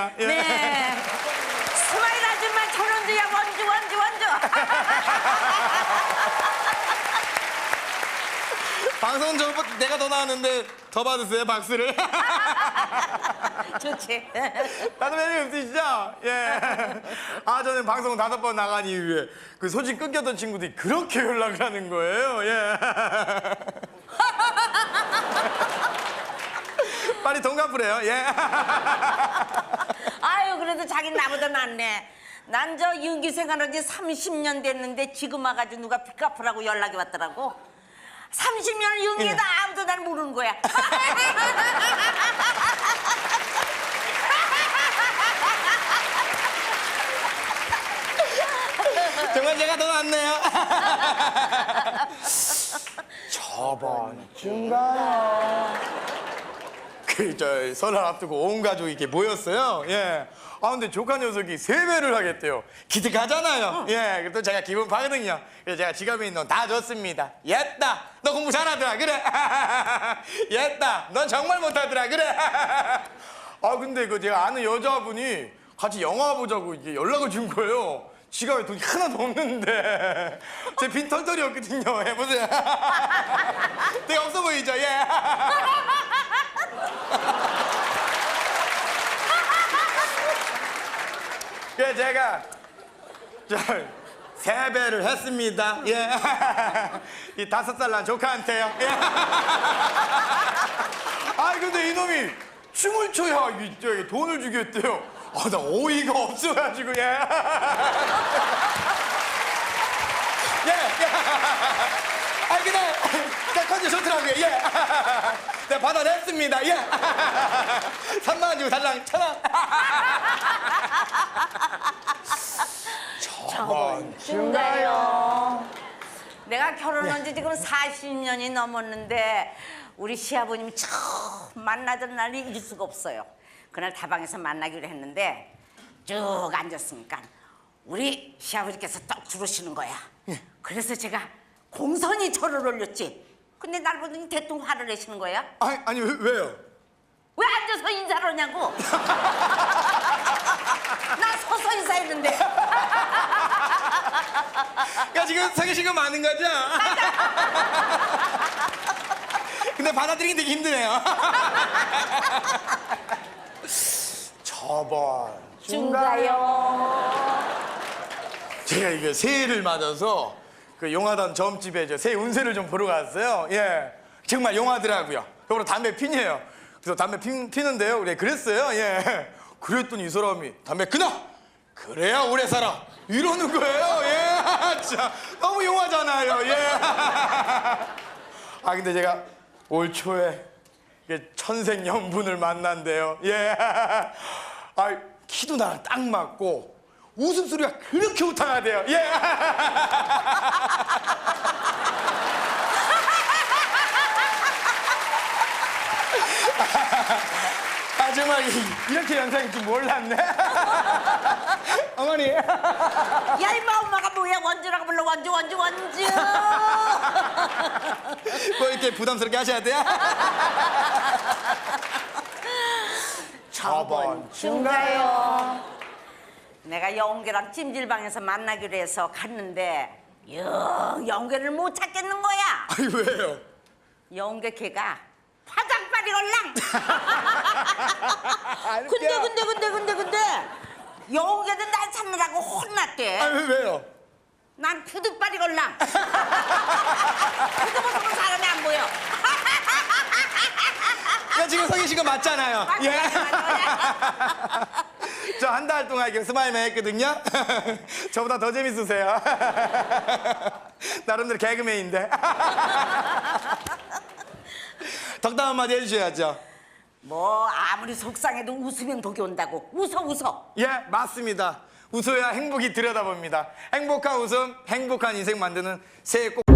유기정입니다. 예. 네. 스마일 아줌마 천원주야 원주 원주 원주. 방송 저보다 내가 더 나왔는데 더 받으세요 박수를. 좋지. 다들 매력 없으시죠? 예. 아 저는 방송 다섯 번 나간 이후에 그 소식 끊겼던 친구들이 그렇게 연락을 하는 거예요. 예. 빨리 돈 갚으래요. 예. 자기 나보다 낫네. 난 저 윤기 생활한 지 30년 됐는데 지금 와가지고 누가 빚 갚으라고 연락이 왔더라고. 30년 윤기다 아무도 날 모르는 거야. 정말 제가 더 낫네요. 저번 주인가요? 그저 설날 앞두고 온 가족이 이렇게 모였어요. 예. 아 근데 조카 녀석이 세배를 하겠대요. 기특하잖아요. 예. 그래도 제가 기분 파거든요. 그래서 제가 지갑에 있는 돈 다 줬습니다. 옛다. 너 공부 잘하더라. 그래. 옛다. 넌 정말 못하더라. 그래. 아 근데 그 제가 아는 여자분이 같이 영화 보자고 이게 연락을 준 거예요. 지갑에 돈이 하나도 없는데 제 빈 털털이었거든요. 해보세요. 되게 없어 보이죠? 예. 그래서 제가 저 세배를 했습니다. 예. 이 다섯 살 난 조카한테요. 예. 아 근데 이놈이 춤을 춰야 이 저기 돈을 주겠대요. 아 나 어이가 없어가지고 예. 예. 예. 아 그냥 딱 컨디 좋더라고요. 예. 내가 받아냈습니다. 예. 3만 원 주고 달랑 천 원. 저번 준가요. 내가 결혼한 지 지금 40년이 넘었는데 우리 시아버님이 처음 만나던 날이 잊을 수가 없어요. 그날 다방에서 만나기로 했는데 쭉 앉았으니까 우리 시아버지께서 떡 들어오시는 거야. 그래서 제가 공손히 절을 올렸지. 근데 날 보더니 대뜸 화를 내시는 거야. 아니 아니 왜, 왜요? 왜 앉아서 인사를 하냐고. 나 서서 인사했는데. 야 지금 서 계신 거 맞는 거죠? 근데 받아들이기 되게 힘드네요. 저번 준가요. 제가 이거 새해를 맞아서 그 용화단 점집에 저 새해 운세를 좀 보러 갔어요. 예, 정말 용하더라고요. 그러고 담배 피네요. 그래서 담배 피, 피는데요. 그래 그랬어요. 예, 그랬더니 이 사람이 담배 끊어. 그래야 오래 살아. 이러는 거예요. 예, 진짜 너무 용하잖아요. 예. 아 근데 제가 올 초에 천생연분을 만난대요. 예. 아 키도 나랑 딱 맞고 웃음소리가 그렇게 우탕하대요. 예. 아 정말 이- 이렇게 연상일 줄 몰랐네. 어머니. 야 임마 엄마가 뭐야 원주라고 불러 원주 원주 원주 뭐 이렇게 부담스럽게 하셔야 돼요? 저번 준가요 내가 영계랑 찜질방에서 만나기로 해서 갔는데 영 영계를 못 찾겠는 거야 아니 왜요? 영계 걔가 화장빨이 걸랑 근데 근데 근데 근데 근데 영계는 날 찾느라고 혼났대 아니 왜요? 난 구두빨이 걸랑 구두 벗은 사람이 안 보여 야 지금 서 계신 거 맞잖아요. 맞아, 예. 맞아, 맞아. 저한달 동안 이렇게 스마일맨 했거든요. 저보다 더 재밌으세요. 나름대로 개그맨인데. 덕담 한마디 해주셔야죠. 뭐 아무리 속상해도 웃으면 복이 온다고 웃어 웃어 예, 맞습니다. 웃어야 행복이 들여다봅니다. 행복한 웃음, 행복한 인생 만드는 새해 꼭